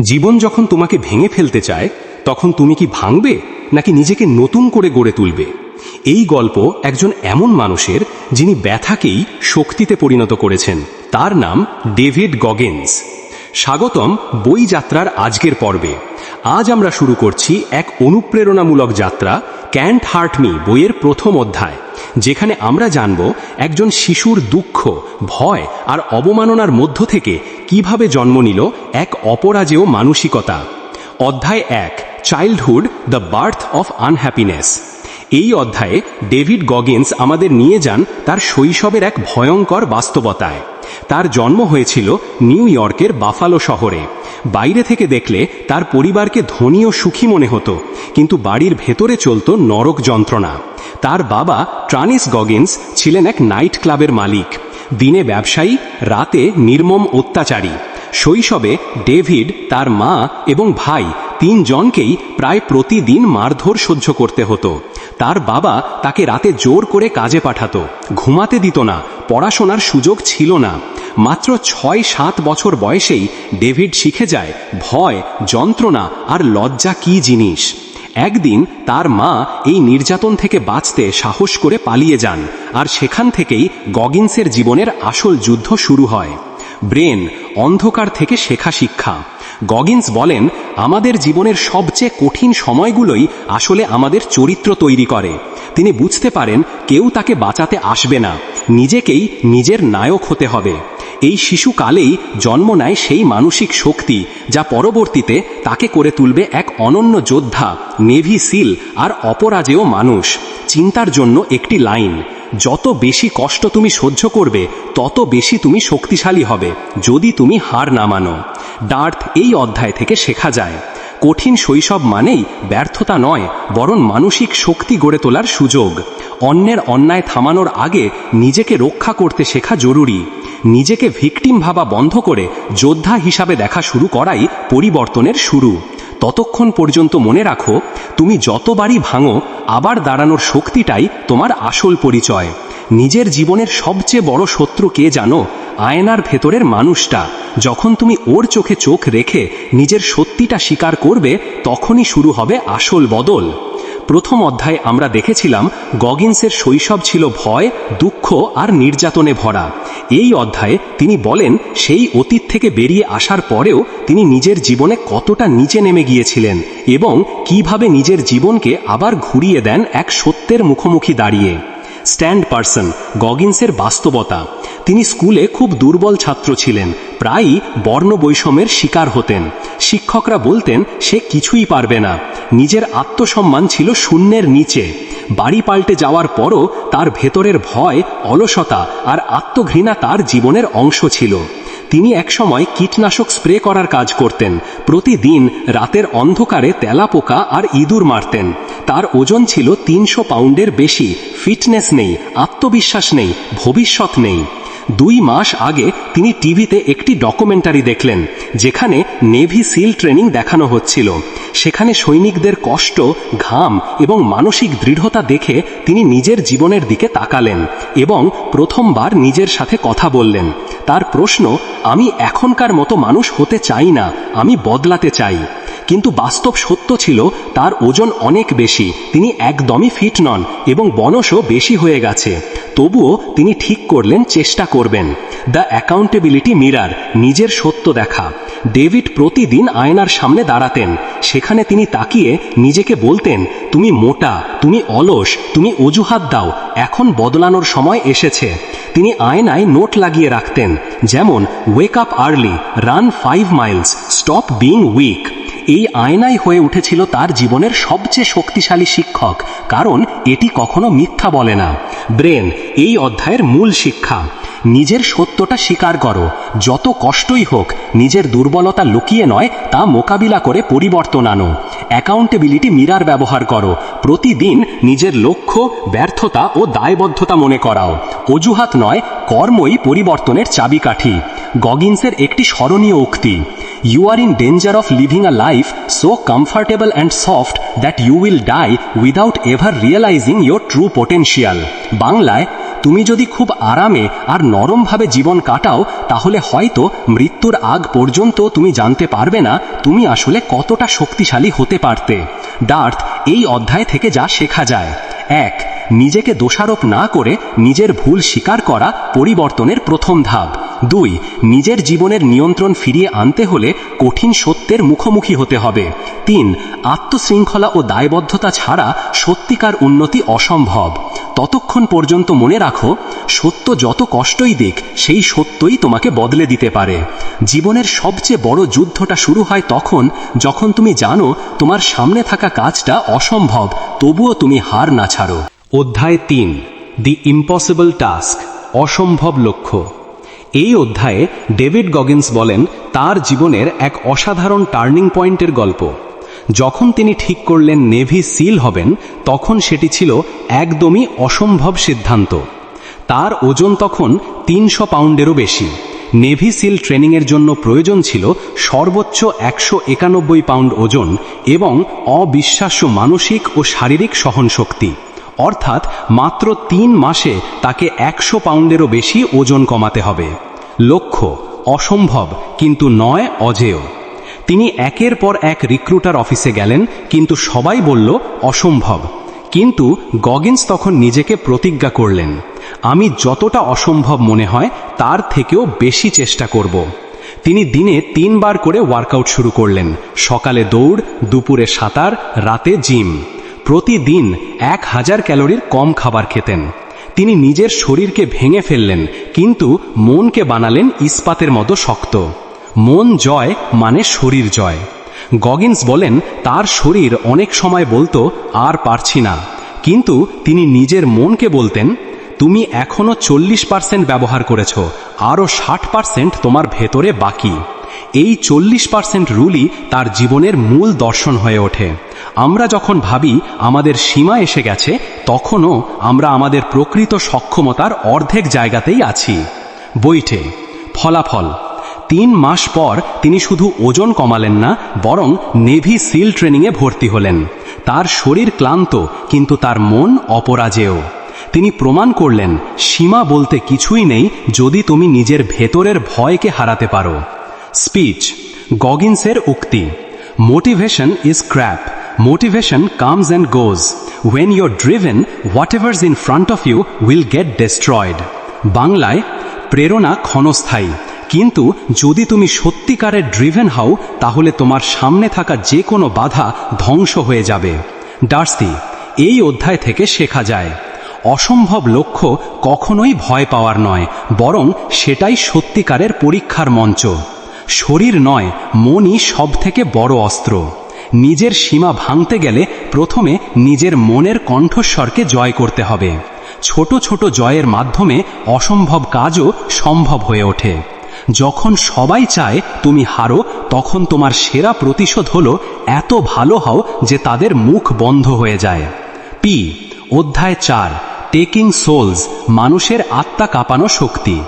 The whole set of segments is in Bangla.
জীবন যখন তোমাকে ভেঙে ফেলতে চায়, তখন তুমি কি ভাঙবে নাকি নিজেকে নতুন করে গড়ে তুলবে? এই গল্প একজন এমন মানুষের যিনি ব্যথাকেই শক্তিতে পরিণত করেছেন। তার নাম ডেভিড গগেন্স। স্বাগতম বই যাত্রার আজকের পর্বে। আজ আমরা শুরু করছি এক অনুপ্রেরণামূলক যাত্রা, ক্যান্ট হার্ট মি বইয়ের প্রথম অধ্যায়। যেখানে আমরা জানব একজন শিশুর দুঃখ, ভয় আর অবমাননার মধ্য থেকে কীভাবে জন্ম নিল এক অপরাজেয় মানসিকতা। অধ্যায় এক childhood the birth of unhappiness এই অধ্যায়ে ডেভিড গগিন্স আমাদের নিয়ে যান তার শৈশবের এক ভয়ঙ্কর বাস্তবতায়। তার জন্ম হয়েছিল নিউ ইয়র্কের বাফালো শহরে। বাইরে থেকে দেখলে তার পরিবারকে ধনী ও সুখী মনে হতো, কিন্তু বাড়ির ভেতরে চলত নরক যন্ত্রণা। তার বাবা ট্রানিস গগিন্স ছিলেন এক নাইট ক্লাবের মালিক। দিনে ব্যবসায়ী, রাতে নির্মম অত্যাচারী। শৈশবে ডেভিড, তার মা এবং ভাই তিনজনকেই প্রায় প্রতিদিন মারধর সহ্য করতে হতো। তার বাবা তাকে রাতে জোর করে কাজে পাঠাতো। ঘুমাতে দিত না, পড়াশোনার সুযোগ ছিল না। মাত্র ছয় সাত বছর বয়সেই ডেভিড শিখে যায়, ভয়, যন্ত্রণা আর লজ্জা কি জিনিস? একদিন তার মা এই নির্যাতন থেকে বাঁচতে সাহস করে পালিয়ে যান, আর সেখান থেকেই গগিন্সের জীবনের আসল যুদ্ধ শুরু হয়। ব্রেন, অন্ধকার থেকে শেখা শিক্ষা। গগিন্স বলেন, আমাদের জীবনের সবচেয়ে কঠিন সময়গুলোই আসলে আমাদের চরিত্র তৈরি করে। তিনি বুঝতে পারেন, কেউ তাকে বাঁচাতে আসবে না। নিজেকেই নিজের নায়ক হতে হবে। এই শিশুকালেই জন্ম নেয় সেই মানসিক শক্তি, যা পরবর্তীতে তাকে করে তুলবে এক অনন্য যোদ্ধা, নেভি সিল, আর অপরাজেয় মানুষ। চিন্তার জন্য একটি লাইন। যত বেশি কষ্ট তুমি সহ্য করবে, তত বেশি তুমি শক্তিশালী হবে, যদি তুমি হার না মানো। ডার্থ এই অধ্যায় থেকে শেখা যায়। কঠিন শৈশব মানেই ব্যর্থতা নয়, বরং মানসিক শক্তি গড়ে তোলার সুযোগ। অন্যের অন্যায় থামানোর আগে নিজেকে রক্ষা করতে শেখা জরুরি। নিজেকে ভিকটিম ভাবা বন্ধ করে যোদ্ধা হিসাবে দেখা শুরু করাই পরিবর্তনের শুরু। ততক্ষণ পর্যন্ত মনে রাখো, তুমি যতবারই ভাঙো, আবার দাঁড়ানোর শক্তিটাই তোমার আসল পরিচয়। নিজের জীবনের সবচেয়ে বড় শত্রু কে জানো? আয়নার ভেতরের মানুষটা। যখন তুমি ওর চোখে চোখ রেখে নিজের সত্যিটা স্বীকার করবে, তখনই শুরু হবে আসল বদল। প্রথম অধ্যায়ে আমরা দেখেছিলাম গগিন্সের শৈশব ছিল ভয়, দুঃখ আর নির্যাতনে ভরা। এই অধ্যায়ে তিনি বলেন, সেই অতীত থেকে বেরিয়ে আসার পরেও তিনি নিজের জীবনে কতটা নিচে নেমে গিয়েছিলেন এবং কীভাবে নিজের জীবনকে আবার ঘুরিয়ে দেন এক সত্যের মুখোমুখি দাঁড়িয়ে। স্ট্যান্ড পার্সন, গগিন্সের বাস্তবতা। তিনি স্কুলে খুব দুর্বল ছাত্র ছিলেন। প্রায়ই বর্ণ বৈষম্যের শিকার হতেন। শিক্ষকরা বলতেন, সে কিছুই পারবে না। নিজের আত্মসম্মান ছিল শূন্যের নিচে। বাড়ি পাল্টে যাওয়ার পরও তার ভেতরের ভয়, অলসতা আর আত্মঘৃণা তার জীবনের অংশ ছিল। তিনি একসময় কীটনাশক স্প্রে করার কাজ করতেন। প্রতিদিন রাতের অন্ধকারে তেলাপোকা আর ইঁদুর মারতেন। তার ওজন ছিল তিনশো পাউন্ডের বেশি। ফিটনেস নেই, আত্মবিশ্বাস নেই, ভবিষ্যৎ নেই। দুই মাস আগে তিনি টিভিতে একটি ডকুমেন্টারি দেখলেন, যেখানে নেভি সিল ট্রেনিং দেখানো হচ্ছিল। সেখানে সৈনিকদের কষ্ট, ঘাম এবং মানসিক দৃঢ়তা দেখে তিনি নিজের জীবনের দিকে তাকালেন এবং প্রথমবার নিজের সাথে কথা বললেন। তার প্রশ্ন, আমি এখনকার মতো মানুষ হতে চাই না, আমি বদলাতে চাই। কিন্তু বাস্তব সত্য ছিল, তার ওজন অনেক বেশি, তিনি একদমই ফিট নন এবং বনসও বেশি হয়ে গেছে। তবুও তিনি ঠিক করলেন, চেষ্টা করবেন। দ্য অ্যাকাউন্টেবিলিটি মিরার, নিজের সত্য দেখা। ডেভিড প্রতিদিন আয়নার সামনে দাঁড়াতেন। সেখানে তিনি তাকিয়ে নিজেকে বলতেন, তুমি মোটা, তুমি অলস, তুমি অজুহাত দাও, এখন বদলানোর সময় এসেছে। তিনি আয়নায় নোট লাগিয়ে রাখতেন, যেমন wake up early run five miles stop being weak এই আয়নাই হয়ে উঠেছিল তার জীবনের সবচেয়ে শক্তিশালী শিক্ষক, কারণ এটি কখনো মিথ্যা বলে না। ব্রেন, এই অধ্যায়ের মূল শিক্ষা। নিজের সত্যটা স্বীকার করো। যত কষ্টই হোক, নিজের দুর্বলতা লুকিয়ে নয়, তা মোকাবিলা করে পরিবর্তন আনো। অ্যাকাউন্টেবিলিটি মিরার ব্যবহার করো। প্রতিদিন নিজের লক্ষ্য, ব্যর্থতা ও দায়বদ্ধতা মনে করাও। অজুহাত নয়, কর্মই পরিবর্তনের চাবিকাঠি। গগিন্সের একটি স্মরণীয় উক্তি you are in danger of living a life so comfortable and soft that you will die without ever realizing your true potential বাংলায় তুমি যদি খুব আরামে আর নরমভাবে জীবন কাটাও, তাহলে হয়তো মৃত্যুর আগ পর্যন্ত তুমি জানতে পারবে না তুমি আসলে কতটা শক্তিশালী হতে পারতে। ডার্থ, এই অধ্যায় থেকে যা শেখা যায়। এক, নিজেকে দোষারোপ না করে নিজের ভুল স্বীকার করা পরিবর্তনের প্রথম ধাপ। দুই, নিজের জীবনের নিয়ন্ত্রণ ফিরিয়ে আনতে হলে কঠিন সত্যের মুখোমুখি হতে হবে। তিন, আত্মশৃঙ্খলা ও দায়বদ্ধতা ছাড়া সত্যিকার উন্নতি অসম্ভব। ততক্ষণ পর্যন্ত মনে রাখো, সত্য যত কষ্টই দিক, সেই সত্যই তোমাকে বদলে দিতে পারে। জীবনের সবচেয়ে বড় যুদ্ধটা শুরু হয় তখন, যখন তুমি জানো তোমার সামনে থাকা কাজটা অসম্ভব, তবুও তুমি হার না ছাড়ো। অধ্যায় তিন দি ইম্পসিবল টাস্ক অসম্ভব লক্ষ্য। এই অধ্যায়ে ডেভিড গগিন্স বলেন, তার জীবনের এক অসাধারণ টার্নিং পয়েন্টের গল্প। যখন তিনি ঠিক করলেন নেভি সিল হবেন, তখন সেটি ছিল একদমই অসম্ভব সিদ্ধান্ত। তার ওজন তখন তিনশো পাউন্ডেরও বেশি। নেভি সিল ট্রেনিংয়ের জন্য প্রয়োজন ছিল সর্বোচ্চ একশো একানব্বই পাউন্ড ওজন এবং অবিশ্বাস্য মানসিক ও শারীরিক সহনশক্তি। অর্থাৎ মাত্র তিন মাসে তাকে একশো পাউন্ডেরও বেশি ওজন কমাতে হবে। লক্ষ্য, অসম্ভব, কিন্তু নয় অজেয়। তিনি একের পর এক রিক্রুটার অফিসে গেলেন, কিন্তু সবাই বলল, অসম্ভব। কিন্তু গগিন্স তখন নিজেকে প্রতিজ্ঞা করলেন, আমি যতটা অসম্ভব মনে হয়, তার থেকেও বেশি চেষ্টা করব। তিনি দিনে তিনবার করে ওয়ার্কআউট শুরু করলেন, সকালে দৌড়, দুপুরে সাঁতার, রাতে জিম প্রতিদিন এক হাজার ক্যালোরির কম খাবার খেতেন। তিনি নিজের শরীরকে ভেঙে ফেললেন, কিন্তু মনকে বানালেন ইস্পাতের মতো শক্ত। মন জয় মানে শরীর জয়। গগিন্স বলেন, তার শরীর অনেক সময় বলতো, আর পারছি না। কিন্তু তিনি নিজের মনকে বলতেন, তুমি এখনও চল্লিশ পার্সেন্ট ব্যবহার করেছ আরও ষাট পার্সেন্ট তোমার ভেতরে বাকি। এই চল্লিশ পার্সেন্ট রুলই তার জীবনের মূল দর্শন হয়ে ওঠে। আমরা যখন ভাবি আমাদের সীমা এসে গেছে, তখনও আমরা আমাদের প্রকৃত সক্ষমতার অর্ধেক জায়গাতেই আছি। বইটে, ফলাফল তিন মাস পর তিনি শুধু ওজন কমালেন না, বরং নেভি সিল ট্রেনিংয়ে ভর্তি হলেন। তার শরীর ক্লান্ত, কিন্তু তার মন অপরাজেয়। তিনি প্রমাণ করলেন, সীমা বলতে কিছুই নেই যদি তুমি নিজের ভেতরের ভয়কে হারাতে পারো। স্পিচ, গগিন্সের উক্তি motivation is crap motivation comes and goes when you're driven what in front of you will get destroyed বাংলায়, প্রেরণা ক্ষণস্থায়ী। কিন্তু যদি তুমি সত্যিকারের ড্রিভেন হও, তাহলে তোমার সামনে থাকা যে কোনো বাধা ধ্বংস হয়ে যাবে। ডার্সি, এই অধ্যায় থেকে শেখা যায়, অসম্ভব লক্ষ্য কখনোই ভয় পাওয়ার নয়, বরং সেটাই সত্যিকারের পরীক্ষার মঞ্চ। শরীর নয়, মনই সব থেকে বড় অস্ত্র। নিজের সীমা ভাঙতে গেলে প্রথমে নিজের মনের কণ্ঠস্বরকে জয় করতে হবে। ছোট ছোট জয়ের মাধ্যমে অসম্ভব কাজও সম্ভব হয়ে ওঠে। যখন সবাই চায় তুমি হারো, তখন তোমার সেরা প্রতিশোধ হলো, এত ভালো হও যে তাদের মুখ বন্ধ হয়ে যায়। পি, অধ্যায় চার টেকিং সোলস মানুষের আত্মা কাঁপানো শক্তি।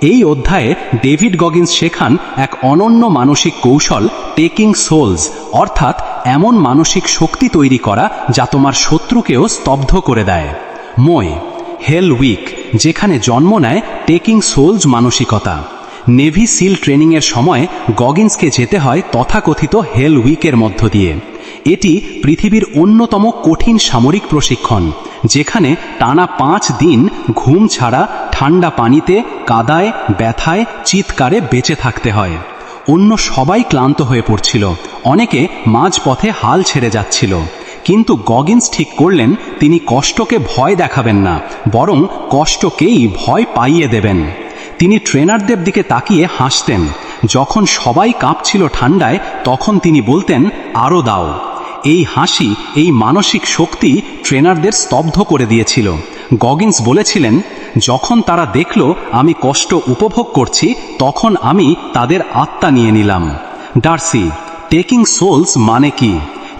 এই অধ্যায়ে ডেভিড গগিন্স শেখান এক অনন্য মানসিক কৌশল টেকিং সোলস অর্থাৎ এমন মানসিক শক্তি তৈরি করা যা তোমার শত্রুকেও স্তব্ধ করে দেয়। মই হেল উইক যেখানে জন্ম নেয় টেকিং সোলস মানসিকতা। নেভি সিল ট্রেনিংয়ের সময় গগিন্সকে যেতে হয় তথাকথিত হেল উইকের মধ্য দিয়ে। এটি পৃথিবীর অন্যতম কঠিন সামরিক প্রশিক্ষণ, যেখানে টানা পাঁচ দিন ঘুম ছাড়া ঠান্ডা পানিতে কাদায়, ব্যথায়, চিৎকারে বেঁচে থাকতে হয়। অন্য সবাই ক্লান্ত হয়ে পড়ছিল। অনেকে মাঝপথে হাল ছেড়ে যাচ্ছিল। কিন্তু গগিন্স ঠিক করলেন, তিনি কষ্টকে ভয় দেখাবেন না, বরং কষ্টকেই ভয় পাইয়ে দেবেন। তিনি ট্রেনারদের দিকে তাকিয়ে হাসতেন। যখন সবাই কাঁপছিল ঠান্ডায়, তখন তিনি বলতেন আরও দাও। এই হাসি, এই মানসিক শক্তি ট্রেনারদের স্তব্ধ করে দিয়েছিল। গগিন্স বলেছিলেন, যখন তারা দেখল আমি কষ্ট উপভোগ করছি, তখন আমি তাদের আত্মা নিয়ে নিলাম। ডার্সি, টেকিং সোলস মানে কি?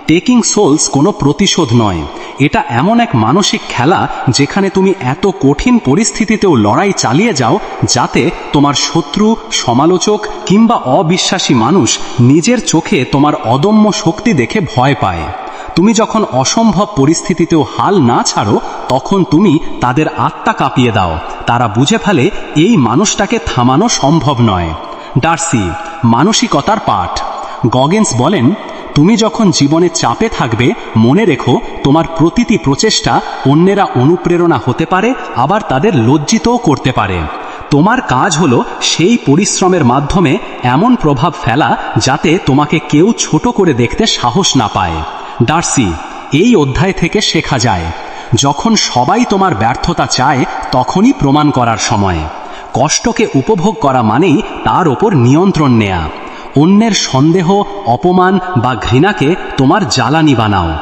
টেকিং সোলস কোনো প্রতিশোধ নয়। এটা এমন এক মানসিক খেলা যেখানে তুমি এত কঠিন পরিস্থিতিতেও লড়াই চালিয়ে যাও যাতে তোমার শত্রু, সমালোচক কিংবা অবিশ্বাসী মানুষ নিজের চোখে তোমার অদম্য শক্তি দেখে ভয় পায়। তুমি যখন অসম্ভব পরিস্থিতিতেও হাল না ছাড়ো, তখন তুমি তাদের আত্মা কাঁপিয়ে দাও। তারা বুঝে ফেলে এই মানুষটাকে থামানো সম্ভব নয়। ডার্সি, মানসিকতার পাঠ। গগেন্স বলেন তুমি যখন জীবনে চাপে থাকবে, মনে রেখো তোমার প্রতিটি প্রচেষ্টা অন্যেরা অনুপ্রেরণা হতে পারে, আবার তাদের লজ্জিতও করতে পারে। তোমার কাজ হলো সেই পরিশ্রমের মাধ্যমে এমন প্রভাব ফেলা যাতে তোমাকে কেউ ছোট করে দেখতে সাহস না পায়। ডার্সি, এই অধ্যায় থেকে শেখা যায়, যখন সবাই তোমার ব্যর্থতা চায়, তখনই প্রমাণ করার সময়। কষ্টকে উপভোগ করা মানেই তার ওপর নিয়ন্ত্রণ নেয়া। অন্যের সন্দেহ অপমান বা ঘৃণাকে তোমার জ্বালানি বানাও।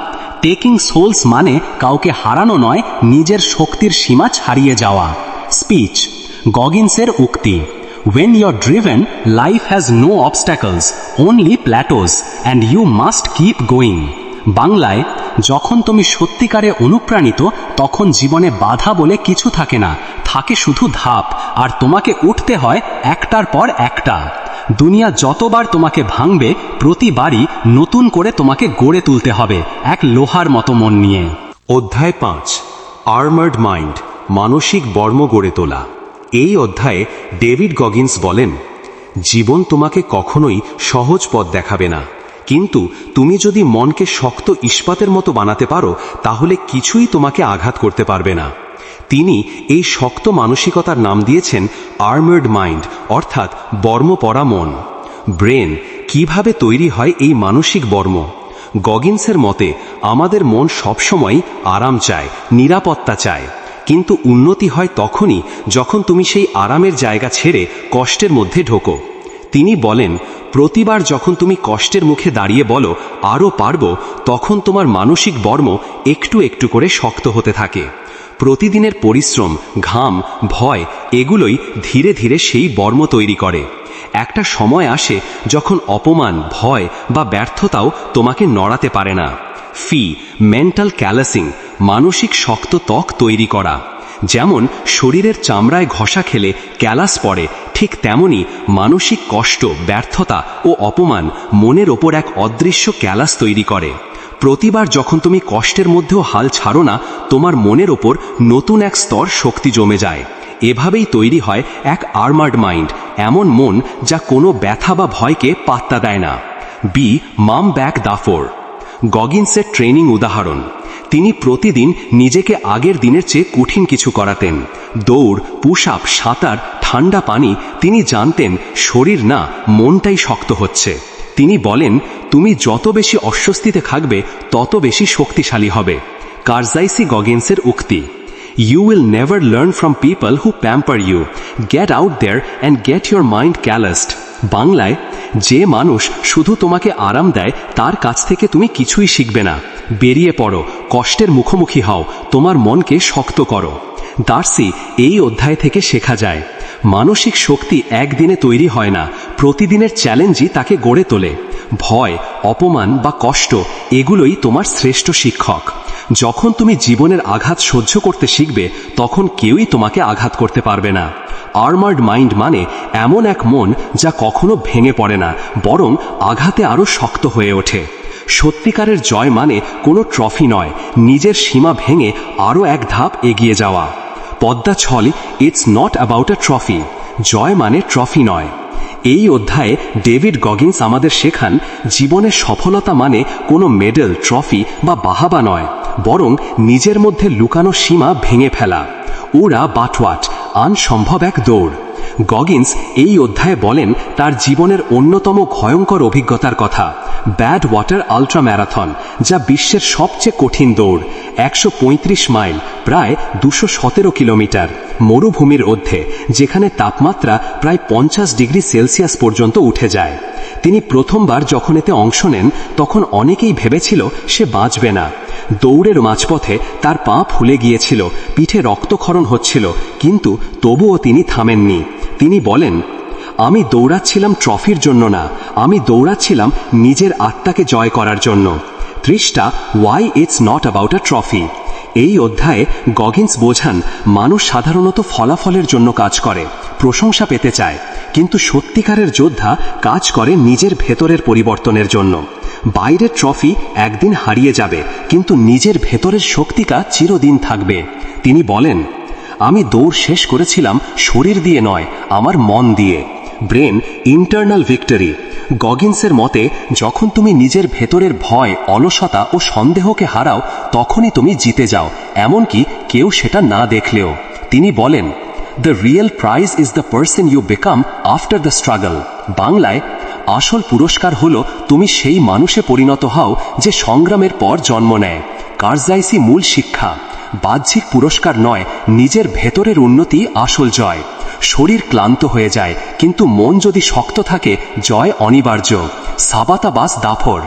টেকিং সোলস মানে কাউকে হারানো নয় নিজের শক্তির সীমা ছাড়িয়ে যাওয়া। স্পিচ গগিন্সের উক্তি। When you're driven, life has no obstacles, only plateaus, and you must keep going. বাংলায় যখন তুমি সত্যিকারে অনুপ্রাণিত তখন জীবনে বাধা বলে কিছু থাকে না। থাকে শুধু ধাপ আর তোমাকে উঠতে হয় একটার পর একটা। দুনিয়া যতবার তোমাকে ভাঙবে, প্রতিবারই নতুন করে তোমাকে গড়ে তুলতে হবে এক লোহার মতো মন নিয়ে। অধ্যায় পাঁচ আর্মার্ড মাইন্ড মানসিক বর্ম গড়ে তোলা। এই অধ্যায়ে ডেভিড গগিন্স বলেন, জীবন তোমাকে কখনোই সহজ পথ দেখাবে না। কিন্তু তুমি যদি মনকে শক্ত ইস্পাতের মতো বানাতে পারো, তাহলে কিছুই তোমাকে আঘাত করতে পারবে না। তিনি এই শক্ত মানসিকতার নাম দিয়েছেন আর্মার্ড মাইন্ড, অর্থাৎ বর্ম পরা মন। ব্রেন, কীভাবে তৈরি হয় এই মানসিক বর্ম? গগিন্সের মতে, আমাদের মন সবসময় আরাম চায়, নিরাপত্তা চায়। কিন্তু উন্নতি হয় তখনই যখন তুমি সেই আরামের জায়গা ছেড়ে কষ্টের মধ্যে ঢোকো। তিনি বলেন, প্রতিবার যখন তুমি কষ্টের মুখে দাঁড়িয়ে বলো, আরও পারব, তখন তোমার মানসিক বর্ম একটু একটু করে শক্ত হতে থাকে। প্রতিদিনের পরিশ্রম, ঘাম, ভয়, এগুলোই ধীরে ধীরে সেই বর্ম তৈরি করে। একটা সময় আসে যখন অপমান, ভয় বা ব্যর্থতাও তোমাকে নড়াতে পারে না। ফি মেন্টাল ক্যালাসিং মানসিক শক্ত ত্বক তৈরি করা। যেমন শরীরের চামড়ায় ঘষা খেলে ক্যালাস পড়ে, ঠিক তেমনি মানসিক কষ্ট, ব্যর্থতা ও অপমান মনের ওপর এক অদৃশ্য ক্যালাস তৈরি করে। প্রতিবার যখন তুমি কষ্টের মধ্যেও হাল ছাড়ো না, তোমার মনের ওপর নতুন এক স্তর শক্তি জমে যায়। এভাবেই তৈরি হয় এক আর্মার্ড মাইন্ড, এমন মন যা কোনো ব্যথা বা ভয়কে পাত্তা দেয় না। বি মাম ব্যাক দাফোর গগিন্সের ট্রেনিং উদাহরণ। তিনি প্রতিদিন নিজেকে আগের দিনের চেয়ে কঠিন কিছু করাতেন। দৌড় পুশ আপ সাঁতার, ঠান্ডা পানি, তিনি জানতেন শরীর না, মনটাই শক্ত হচ্ছে। তিনি বলেন, তুমি যত বেশি অস্বস্তিতে থাকবে, তত বেশি শক্তিশালী হবে। কারজাইসি গগেন্সের উক্তি you will never learn from people who pamper you get out there and get your mind callused বাংলায়, যে মানুষ শুধু তোমাকে আরাম দেয়, তার কাছ থেকে তুমি কিছুই শিখবে না। বেরিয়ে পড়ো, কষ্টের মুখোমুখি হও, তোমার মনকে শক্ত করো। দার্সি, এই অধ্যায় থেকে শেখা যায়, মানসিক শক্তি একদিনে তৈরি হয় না, প্রতিদিনের চ্যালেঞ্জই তাকে গড়ে তোলে, ভয়, অপমান বা কষ্ট, এগুলোই তোমার শ্রেষ্ঠ শিক্ষক। যখন তুমি জীবনের আঘাত সহ্য করতে শিখবে, তখন কেউই তোমাকে আঘাত করতে পারবে না। আর্মার্ড মাইন্ড মানে এমন এক মন যা কখনো ভেঙে পড়ে না, বরং আঘাতে আরও শক্ত হয়ে ওঠে। সত্যিকারের জয় মানে কোনো ট্রফি নয়, নিজের সীমা ভেঙে আরও এক ধাপ এগিয়ে যাওয়া। পদ্মা ছল it's not about a trophy জয় মানে ট্রফি নয়। এই অধ্যায়ে ডেভিড গগিন্স আমাদের শেখান জীবনের সফলতা মানে কোনো মেডেল ট্রফি বা বাহাবা নয়, বরং নিজের মধ্যে লুকানো সীমা ভেঙে ফেলা। ওরা বাটওয়াট, আনসম্ভব এক দৌড়। গগিন্স এই অধ্যায়ে বলেন তার জীবনের অন্যতম ভয়ঙ্কর অভিজ্ঞতার কথা। ব্যাড ওয়াটার আলট্রা ম্যারাথন যা বিশ্বের সবচেয়ে কঠিন দৌড়, একশো পঁয়ত্রিশ মাইল, প্রায় দুশো সতেরো কিলোমিটার। মরুভূমির মধ্যে যেখানে তাপমাত্রা প্রায় পঞ্চাশ ডিগ্রি সেলসিয়াস পর্যন্ত উঠে যায়। তিনি প্রথমবার যখন এতে অংশ নেন, তখন অনেকেই ভেবেছিল সে বাঁচবে না। দৌড়ের মাঝপথে তার পা ফুলে গিয়েছিল, পিঠে রক্তক্ষরণ হচ্ছিল, কিন্তু তবুও তিনি থামেননি। তিনি বলেন, আমি দৌড়াচ্ছিলাম ট্রফির জন্য না, আমি দৌড়াচ্ছিলাম নিজের আত্মাকে জয় করার জন্য। ত্রিশটা Y it's not about a trophy এই অধ্যায়ে গগিন্স বোঝান, মানুষ সাধারণত ফলাফলের জন্য কাজ করে, প্রশংসা পেতে চায়, কিন্তু সত্যিকারের যোদ্ধা কাজ করে নিজের ভেতরের পরিবর্তনের জন্য। বাইরের ট্রফি একদিন হারিয়ে যাবে, কিন্তু নিজের ভেতরের শক্তিকা চিরদিন থাকবে। তিনি বলেন আমি দৌড় শেষ করেছিলাম শরীর দিয়ে নয়, আমার মন দিয়ে। Brain, internal victory. গগিন্সের মতে, যখন তুমি নিজের ভেতরের ভয়, অলসতা ও সন্দেহকে হারাও, তখনই তুমি জিতে যাও, এমনকি কেউ সেটা না দেখলেও। তিনি বলেন the real prize is the person you become after the struggle বাংলায়, আসল পুরস্কার হলো তুমি সেই মানুষে পরিণত হও যে সংগ্রামের পর জন্ম নেয়। কার্জাইসি মূল শিক্ষা। বাহ্যিক পুরস্কার নয়, নিজের ভেতরের উন্নতি আসল জয়। শরীর ক্লান্ত হয়ে যায়, কিন্তু মন যদি শক্ত থাকে, জয় অনিবার্য। সাবাতা বাস দাফর।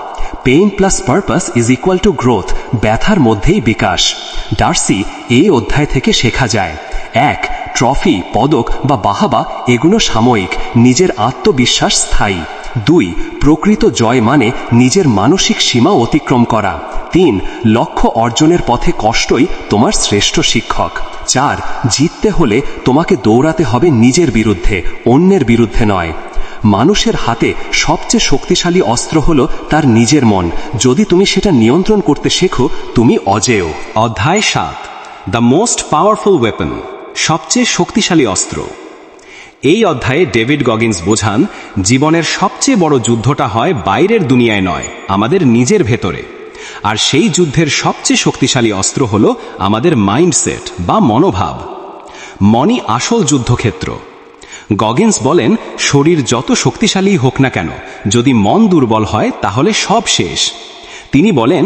Pain plus purpose is equal to growth ব্যথার মধ্যেই বিকাশ। ডার্সি এই অধ্যায় থেকে শেখা যায়। এক, ট্রফি, পদক বা বাহাবা, এগুলো সাময়িক, নিজের আত্মবিশ্বাস স্থায়ী। দুই, প্রকৃত জয় মানে নিজের মানসিক সীমা অতিক্রম করা। তিন, লক্ষ্য অর্জনের পথে কষ্টই তোমার শ্রেষ্ঠ শিক্ষক। চার, জিততে হলে তোমাকে দৌড়াতে হবে নিজের বিরুদ্ধে, অন্যের বিরুদ্ধে নয়। মানুষের হাতে সবচেয়ে শক্তিশালী অস্ত্র হল তার নিজের মন। যদি তুমি সেটা নিয়ন্ত্রণ করতে শেখো, তুমি অজেয়। অধ্যায় সাত। দ্য মোস্ট পাওয়ারফুল ওয়েপন সবচেয়ে শক্তিশালী অস্ত্র। এই অধ্যায়ে ডেভিড গগিন্স বোঝান, জীবনের সবচেয়ে বড় যুদ্ধটা হয় বাইরের দুনিয়ায় নয়, আমাদের নিজের ভেতরে। আর সেই যুদ্ধের সবচেয়ে শক্তিশালী অস্ত্র হল আমাদের মাইন্ডসেট বা মনোভাব। মনই আসল যুদ্ধক্ষেত্র। গগিন্স বলেন, শরীর যত শক্তিশালী হোক না কেন, যদি মন দুর্বল হয় তাহলে সব শেষ। তিনি বলেন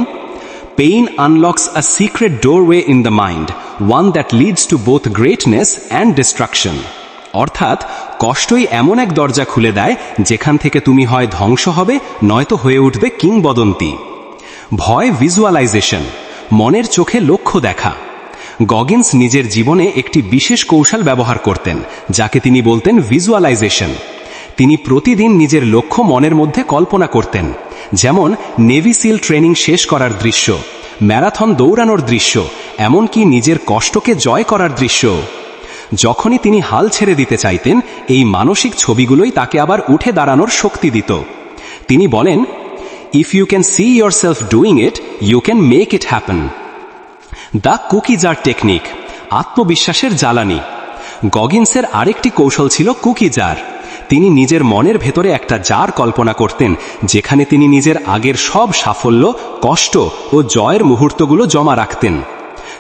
pain unlocks a secret doorway in the mind one that leads to both greatness and destruction অর্থাৎ কষ্টই এমন এক দরজা খুলে দেয় যেখান থেকে তুমি হয় ধ্বংস হবে, নয়তো হয়ে উঠবে কিংবদন্তি। ভয় ভিজুয়ালাইজেশন মনের চোখে লক্ষ্য দেখা। গগিন্স নিজের জীবনে একটি বিশেষ কৌশল ব্যবহার করতেন, যাকে তিনি বলতেন ভিজুয়ালাইজেশন তিনি প্রতিদিন নিজের লক্ষ্য মনের মধ্যে কল্পনা করতেন, যেমন নেভি সিল ট্রেনিং শেষ করার দৃশ্য, ম্যারাথন দৌড়ানোর দৃশ্য, এমনকি নিজের কষ্টকে জয় করার দৃশ্য। যখনই তিনি হাল ছেড়ে দিতে চাইতেন, এই মানসিক ছবিগুলোই তাকে আবার উঠে দাঁড়ানোর শক্তি দিত। তিনি বলেন if you can see yourself doing it you can make it happen the cookie jar technique আত্মবিশ্বাসের জ্বালানি। গগিন্সের আরেকটি কৌশল ছিল কুকি জার তিনি নিজের মনের ভেতরে একটা জার কল্পনা করতেন, যেখানে তিনি নিজের আগের সব সাফল্য, কষ্ট ও জয়ের মুহূর্তগুলো জমা রাখতেন।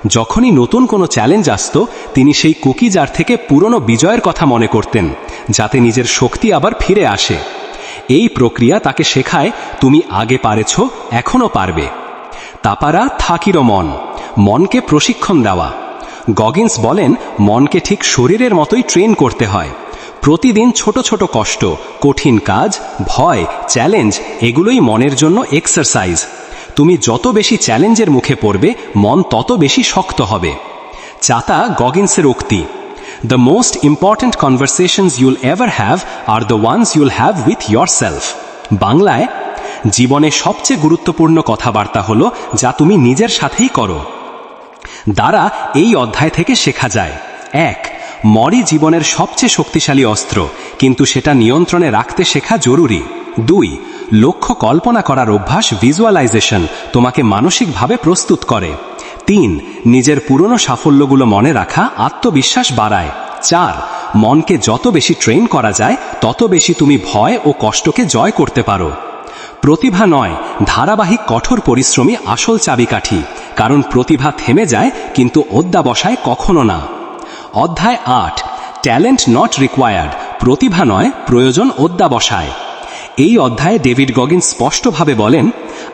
যখনই নতুন কোনো চ্যালেঞ্জ আসত, তিনি সেই কুকি জার থেকে পুরনো বিজয়ের কথা মনে করতেন, যাতে নিজের শক্তি আবার ফিরে আসে। এই প্রক্রিয়া তাকে শেখায়, তুমি আগে পারেছ, এখনও পারবে। তাপারা থাকিরো মন, মনকে প্রশিক্ষণ দেওয়া। গগিন্স বলেন, মনকে ঠিক শরীরের মতোই ট্রেন করতে হয়। প্রতিদিন ছোট ছোট কষ্ট, কঠিন কাজ, ভয়, চ্যালেঞ্জ, এগুলোই মনের জন্য এক্সারসাইজ। তুমি যত বেশি চ্যালেঞ্জের মুখে পড়বে, মন তত বেশি শক্ত হবে। চাতা গগিন্সের উক্তি। The most important conversations you'll ever have are the ones you'll have with yourself বাংলায়, জীবনে সবচেয়ে গুরুত্বপূর্ণ কথাবার্তা হলো, যা তুমি নিজের সাথেই করো। দ্বারা এই অধ্যায় থেকে শেখা যায়। এক, মরি জীবনের সবচেয়ে শক্তিশালী অস্ত্র, কিন্তু সেটা নিয়ন্ত্রণে রাখতে শেখা জরুরি। দুই, লক্ষ্য কল্পনা করার অভ্যাস ভিজুয়ালাইজেশন তোমাকে মানসিকভাবে প্রস্তুত করে। তিন, নিজের পুরনো সাফল্যগুলো মনে রাখা, আত্মবিশ্বাস বাড়ায়। চার, মনকে যত বেশি ট্রেন করা যায়, তত বেশি তুমি ভয় ও কষ্টকে জয় করতে পারো। প্রতিভা নয়, ধারাবাহিক কঠোর পরিশ্রমী আসল চাবিকাঠি, কারণ প্রতিভা থেমে যায় কিন্তু অধ্যাবসায় কখনো না। অধ্যায় আট ট্যালেন্ট নট রিকোয়ার্ড প্রতিভা নয়, প্রয়োজন অধ্যাবসায় এই অধ্যায়ে ডেভিড গগিন স্পষ্টভাবে বলেন,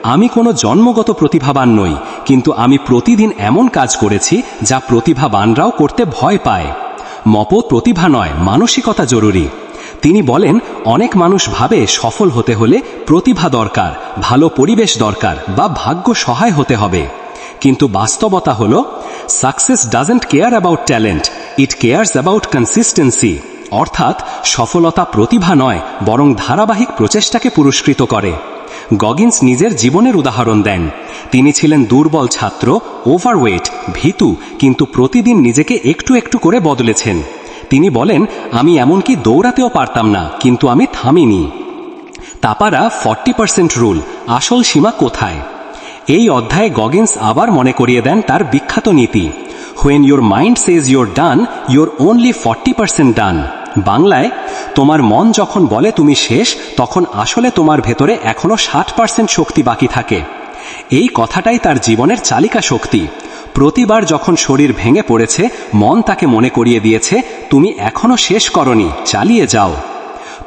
আমি কোনো জন্মগত প্রতিভাবান নই, কিন্তু আমি প্রতিদিন এমন কাজ করেছি যা প্রতিভাবানরাও করতে ভয় পায়। মপ প্রতিভা নয়, মানসিকতা জরুরি। তিনি বলেন, অনেক মানুষ ভাবে সফল হতে হলে প্রতিভা দরকার, ভালো পরিবেশ দরকার বা ভাগ্য সহায় হতে হবে। কিন্তু বাস্তবতা হল success doesn't care about talent it cares about consistency অর্থাৎ সফলতা প্রতিভা নয়, বরং ধারাবাহিক প্রচেষ্টাকে পুরস্কৃত করে। গগিন্স নিজের জীবনের উদাহরণ দেন। তিনি ছিলেন দুর্বল ছাত্র ওভারওয়েট ভীতু, কিন্তু প্রতিদিন নিজেকে একটু একটু করে বদলেছেন। তিনি বলেন, আমি এমনকি দৌড়াতেও পারতাম না, কিন্তু আমি থামিনি। তাপারা ফর্টি পার্সেন্ট রুল আসল সীমা কোথায়? এই অধ্যায়ে গগিন্স আবার মনে করিয়ে দেন তার বিখ্যাত নীতি when your mind says you're done you're only forty percent done বাংলায়, তোমার মন যখন বলে তুমি শেষ, তখন আসলে তোমার ভেতরে এখনও ষাট পার্সেন্ট শক্তি বাকি থাকে। এই কথাটাই তার জীবনের চালিকা শক্তি। প্রতিবার যখন শরীর ভেঙে পড়েছে, মন তাকে মনে করিয়ে দিয়েছে, তুমি এখনও শেষ করনি, চালিয়ে যাও।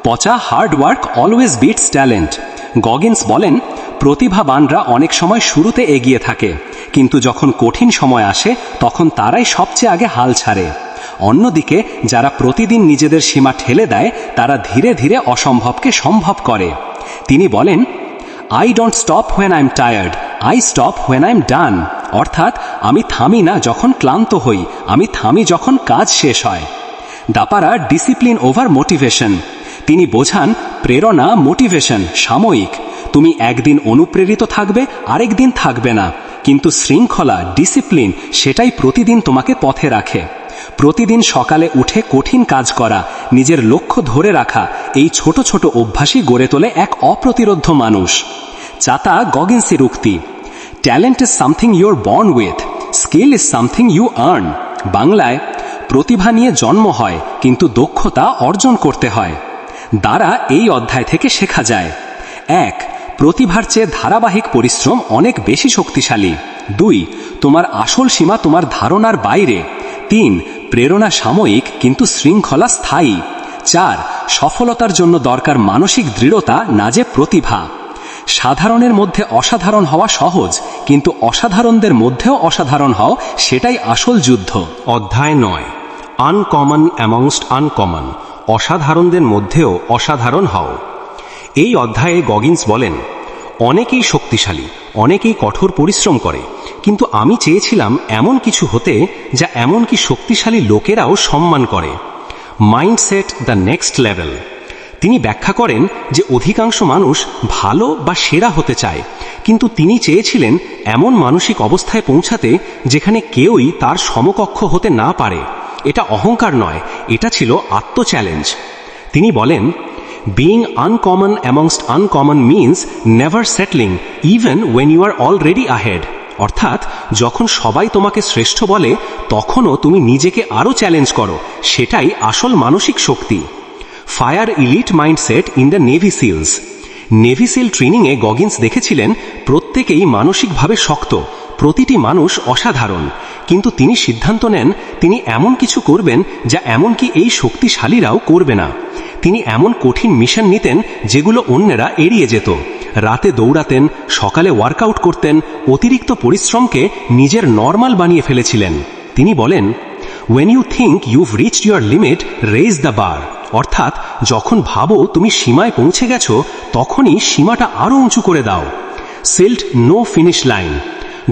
পচা hard work always beats talent Goggins বলেন, প্রতিভাবানরা অনেক সময় শুরুতে এগিয়ে থাকে, কিন্তু যখন কঠিন সময় আসে, তখন তারাই সবচেয়ে আগে হাল ছাড়ে। অন্যদিকে, যারা প্রতিদিন নিজেদের সীমা ঠেলে দেয়, তারা ধীরে ধীরে অসম্ভবকে সম্ভব করে। তিনি বলেন I don't stop when I am tired I stop when I am done অর্থাৎ, আমি থামি না যখন ক্লান্ত হই, আমি থামি যখন কাজ শেষ হয়। দাপারা ডিসিপ্লিন ওভার মোটিভেশন তিনি বোঝান, প্রেরণা মোটিভেশন সাময়িক। তুমি একদিন অনুপ্রেরিত থাকবে আরেক দিন থাকবে না। কিন্তু শৃঙ্খলা ডিসিপ্লিন সেটাই প্রতিদিন তোমাকে পথে রাখে। প্রতিদিন সকালে উঠে কঠিন কাজ করা, নিজের লক্ষ্য ধরে রাখা, এই ছোট ছোট অভ্যাসই গড়ে তোলে এক অপ্রতিরোধ্য মানুষ। চাতা গগিন্সের উক্তি talent is something you're born with skill is something you earn বাংলায়, প্রতিভা নিয়ে জন্ম হয়, কিন্তু দক্ষতা অর্জন করতে হয়। দ্বারা এই অধ্যায় থেকে শেখা যায়। এক, প্রতিভার চেয়ে ধারাবাহিক পরিশ্রম অনেক বেশি শক্তিশালী। দুই, তোমার আসল সীমা তোমার ধারণার বাইরে। তিন প্রেরণা সাময়িক, কিন্তু শৃঙ্খলা স্থায়ী। চার, সফলতার জন্য দরকার মানসিক দৃঢ়তা, না যে প্রতিভা। সাধারণের মধ্যে অসাধারণ হওয়া সহজ, কিন্তু অসাধারণদের মধ্যেও অসাধারণ হও, সেটাই আসল যুদ্ধ। অধ্যায় নয় আনকমন অ্যামংস্ট আনকমন অসাধারণদের মধ্যেও অসাধারণ হও। এই অধ্যায়ে গগিন্স বলেন, অনেকেই শক্তিশালী, অনেকেই কঠোর পরিশ্রম করে কিন্তু আমি চেয়েছিলাম এমন কিছু হতে যা এমনকি শক্তিশালী লোকেরাও সম্মান করে। মাইন্ডসেট দ্য নেক্সট লেভেল তিনি ব্যাখ্যা করেন যে অধিকাংশ মানুষ ভালো বা সেরা হতে চায়, কিন্তু তিনি চেয়েছিলেন এমন মানসিক অবস্থায় পৌঁছাতে যেখানে কেউই তার সমকক্ষ হতে না পারে। এটা অহংকার নয়, এটা ছিল আত্মচ্যালেঞ্জ। তিনি বলেন being uncommon amongst uncommon means never settling even when you are already ahead অর্থাৎ যখন সবাই তোমাকে শ্রেষ্ঠ বলে, তখনও তুমি নিজেকে আরও চ্যালেঞ্জ করো। সেটাই আসল মানসিক শক্তি। Fire elite mindset in the Navy SEALs Navy SEAL ট্রেনিংয়ে গগিন্স দেখেছিলেন, প্রত্যেকেই মানসিকভাবে শক্ত, প্রতিটি মানুষ অসাধারণ। কিন্তু তিনি সিদ্ধান্ত নেন, তিনি এমন কিছু করবেন যা এমনকি এই শক্তিশালীরাও করবে না। তিনি এমন কঠিন মিশন নিতেন যেগুলো অন্যেরা এড়িয়ে যেত। রাতে দৌড়াতেন, সকালে ওয়ার্কআউট করতেন, অতিরিক্ত পরিশ্রমকে নিজের নর্মাল বানিয়ে ফেলেছিলেন। তিনি বলেন when you think you've reached your limit raise the bar অর্থাৎ, যখন ভাবো তুমি সীমায় পৌঁছে গেছো, তখনই সীমাটা আরও উঁচু করে দাও। সেল্ট নো ফিনিশ লাইন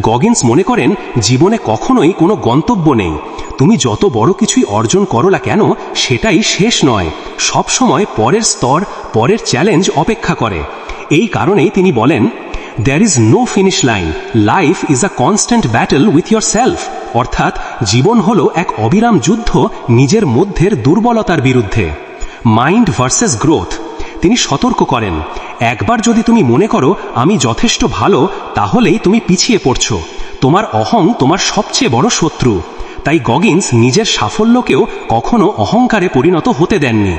গগিন্স মনে করেন, জীবনে কখনোই কোনো গন্তব্য নেই। তুমি যত বড় কিছুই অর্জন করো না কেন, সেটাই শেষ নয়। সব সময় পরের স্তর, পরের চ্যালেঞ্জ অপেক্ষা করে। এই কারণেই তিনি বলেন there is no finish line life is a constant battle with yourself অর্থাৎ, জীবন হলো এক অবিরাম যুদ্ধ নিজের মধ্যের দুর্বলতার বিরুদ্ধে। মাইন্ড ভার্সেস গ্রোথ তিনি সতর্ক করেন, একবার যদি তুমি মনে করো আমি যথেষ্ট ভালো, তাহলেই তুমি পিছিয়ে পড়ছ। তোমার অহং তোমার সবচেয়ে বড় শত্রু। তাই গগিন্স নিজের সাফল্যকেও কখনো অহংকারে পরিণত হতে দেননি।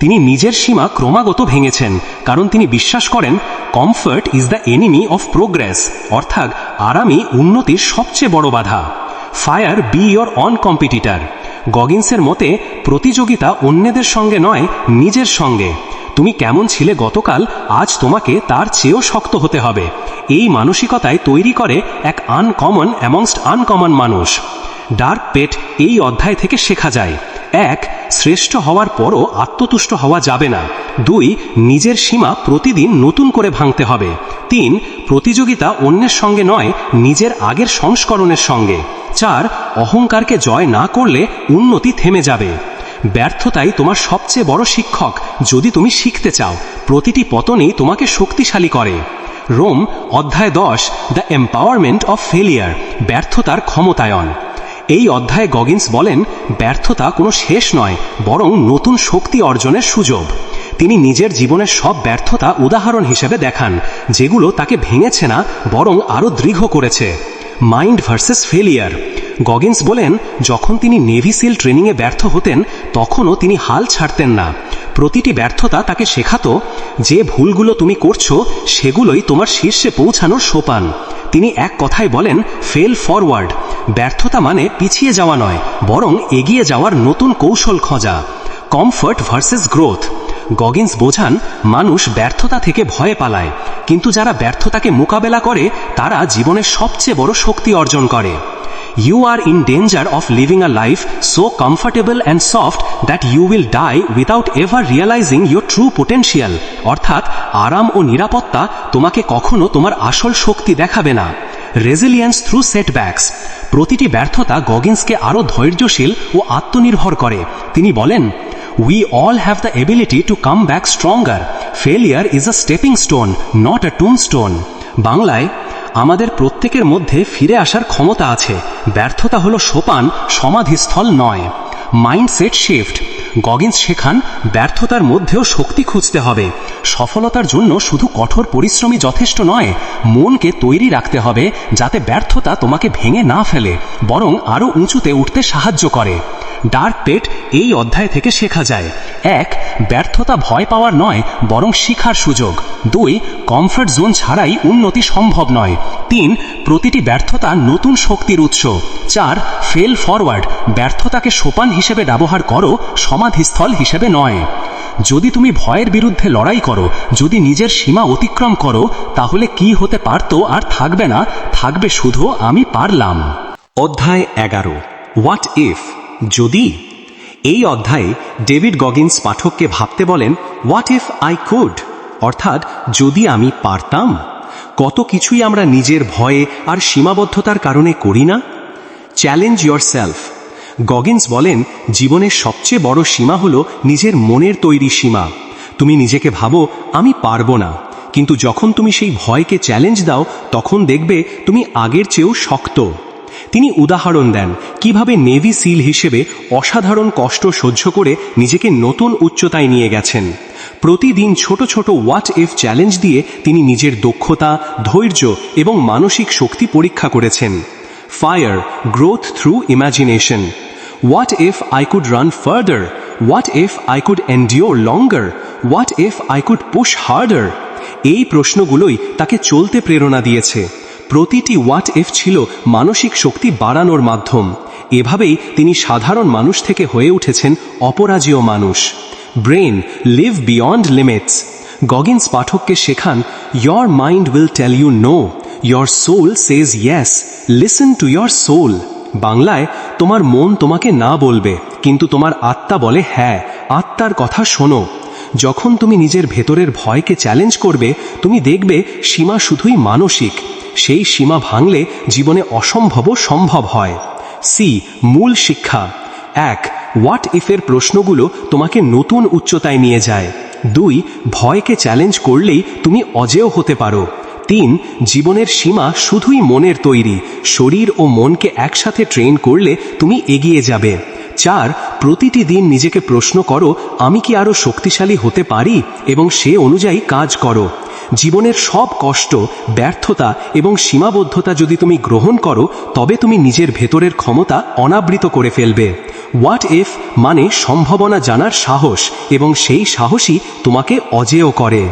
তিনি নিজের সীমা ক্রমাগত ভেঙেছেন, কারণ তিনি বিশ্বাস করেন comfort is the enemy of progress অর্থাৎ আরামই উন্নতির সবচেয়ে বড় বাধা। ফায়ার বি ইয়োর অন কম্পিটিটার গগিন্সের মতে, প্রতিযোগিতা অন্যদের সঙ্গে নয়, নিজের সঙ্গে। তুমি কেমন ছিলে গতকাল, আজ তোমাকে তার চেয়েও শক্ত হতে হবে। এই মানসিকতায় তৈরি করে এক আনকমন অ্যামংস্ট আনকমন মানুষ। ডার্ক পেট এই অধ্যায় থেকে শেখা যায়। এক, শ্রেষ্ঠ হওয়ার পরও আত্মতুষ্ট হওয়া যাবে না। দুই, নিজের সীমা প্রতিদিন নতুন করে ভাঙতে হবে। তিন, প্রতিযোগিতা অন্যের সঙ্গে নয়, নিজের আগের সংস্করণের সঙ্গে। চার, অহংকারকে জয় না করলে উন্নতি থেমে যাবে। ব্যর্থতাই তোমার সবচেয়ে বড় শিক্ষক যদি তুমি শিখতে চাও। প্রতিটি পতনই তোমাকে শক্তিশালী করে। রোম, অধ্যায় দশ, দ্য এম্পাওয়ারমেন্ট অফ ফেলিয়ার, ব্যর্থতার ক্ষমতায়ন। এই অধ্যায়ে গগিন্স বলেন, ব্যর্থতা কোনো শেষ নয়, বরং নতুন শক্তি অর্জনের সুযোগ। তিনি নিজের জীবনের সব ব্যর্থতা উদাহরণ হিসেবে দেখান, যেগুলো তাকে ভেঙেছে না, বরং আরও দৃঢ় করেছে। Mind versus failure. গগিন্স বলেন, যখন তিনি নেভি সিল ট্রেনিংয়ে ব্যর্থ হতেন, তখনও তিনি হাল ছাড়তেন না। প্রতিটি ব্যর্থতা তাকে শেখাতো, যে ভুলগুলো তুমি করছ, সেগুলোই তোমার শীর্ষে পৌঁছানোর সোপান। তিনি এক কথায় বলেন, ফেল ফরওয়ার্ড। ব্যর্থতা মানে পিছিয়ে যাওয়া নয়, বরং এগিয়ে যাওয়ার নতুন কৌশল খোঁজা। Comfort versus growth. গগিন্স বোঝান, মানুষ ব্যর্থতা থেকে ভয়ে পালায়। কিন্তু যারা ব্যর্থতাকে মোকাবেলা করে, তারা জীবনের সবচেয়ে বড় শক্তি অর্জন করে। You are in danger of living a life so comfortable and soft that you will die without ever realising your true potential অর্থাৎ, আরাম ও নিরাপত্তা তোমাকে কখনো তোমার আসল শক্তি দেখাবে না। রেজিলিয়েন্স থ্রু সেটব্যাকস প্রতিটি ব্যর্থতা গগিন্সকে আরও ধৈর্যশীল ও আত্মনির্ভর করে। তিনি বলেন We all have the ability to come back stronger. Failure is a stepping stone, not a tombstone. বাংলায় আমাদের প্রত্যেকের মধ্যে ফিরে আসার ক্ষমতা আছে। ব্যর্থতা হলো সোপান সমাধিস্থল নয়। মাইন্ডসেট শিফট গগিন্স শেখান ব্যর্থতার মধ্যেও শক্তি খুঁজতে হবে। সফলতার জন্য শুধু কঠোর পরিশ্রমই যথেষ্ট নয় মনকে তৈরি রাখতে হবে যাতে ব্যর্থতা তোমাকে ভেঙে না ফেলে বরং আরও উঁচুতে উঠতে সাহায্য করে। ডার্ক পেট এই অধ্যায় থেকে শেখা যায়। এক, ব্যর্থতা ভয় পাওয়ার নয়, বরং শিখার সুযোগ। দুই কমফর্ট জোন ছাড়াই উন্নতি সম্ভব নয়। তিন, প্রতিটি ব্যর্থতা নতুন শক্তির উৎস। চার ফেল ফরওয়ার্ড ব্যর্থতাকে সোপান হিসেবে ব্যবহার করো, সমাধিস্থল হিসেবে নয়। যদি তুমি ভয়ের বিরুদ্ধে লড়াই করো, যদি নিজের সীমা অতিক্রম করো, তাহলে কি হতে পারতো আর থাকবে না, থাকবে শুধু আমি পারলাম। অধ্যায় এগারো হোয়াট ইফ যদি? এই অধ্যায়ে ডেভিড গগিন্স পাঠককে ভাবতে বলেন হোয়াট ইফ আই কুড অর্থাৎ, যদি আমি পারতাম? কত কিছুই আমরা নিজের ভয়ে আর সীমাবদ্ধতার কারণে করি না? চ্যালেঞ্জ ইয়োর সেলফ গগিন্স বলেন, জীবনের সবচেয়ে বড় সীমা হল নিজের মনের তৈরি সীমা। তুমি নিজেকে ভাবো, আমি পারব না। কিন্তু যখন তুমি সেই ভয়কে চ্যালেঞ্জ দাও, তখন দেখবে তুমি আগের চেয়েও শক্ত। তিনি উদাহরণ দেন, কীভাবে নেভি সিল হিসেবে অসাধারণ কষ্ট সহ্য করে নিজেকে নতুন উচ্চতায় নিয়ে গেছেন। প্রতিদিন ছোট ছোট হোয়াট ইফ চ্যালেঞ্জ দিয়ে তিনি নিজের দক্ষতা, ধৈর্য এবং মানসিক শক্তি পরীক্ষা করেছেন। Fire growth through imagination what if I could run further what if I could endure longer what if I could push harder এই প্রশ্নগুলোই তাকে চলতে প্রেরণা দিয়েছে। প্রতিটি হোয়াট ইফ ছিল মানসিক শক্তি বাড়ানোর মাধ্যম। এভাবেই তিনি সাধারণ মানুষ থেকে হয়ে উঠেছেন অপরাজীয় মানুষ। Brain live beyond limits. Goggins পাঠককে শেখান your mind will tell you no your soul says yes listen to your soul বাংলায়, তোমার মন তোমাকে না বলবে, কিন্তু তোমার আত্মা বলে হ্যাঁ আত্মার কথা শোনো। যখন তুমি নিজের ভেতরের ভয়কে চ্যালেঞ্জ করবে, তুমি দেখবে সীমা শুধুই মানসিক। সেই সীমা ভাঙলে জীবনে অসম্ভবও সম্ভব হয়। সি মূল শিক্ষা। এক হোয়াট ইফের প্রশ্নগুলো তোমাকে নতুন উচ্চতায় নিয়ে যায়। দুই, ভয়কে চ্যালেঞ্জ করলেই তুমি অজেয় হতে পারো। তিন, জীবনের সীমা শুধুই মনের তৈরি। শরীর ও মনকে একসাথে ট্রেন করলে তুমি এগিয়ে যাবে। চার, প্রতিটি দিন নিজেকে প্রশ্ন করো, আমি কি আরও শক্তিশালী হতে পারি? এবং সে অনুযায়ী কাজ করো। জীবনের সব কষ্ট, ব্যর্থতা এবং সীমাবদ্ধতা যদি তুমি গ্রহণ করো, তবে তুমি নিজের ভেতরের ক্ষমতা অনাবৃত করে ফেলবে। হোয়াট ইফ মানে সম্ভাবনা জানার সাহস এবং সেই সাহসই তোমাকে অজেয় করে।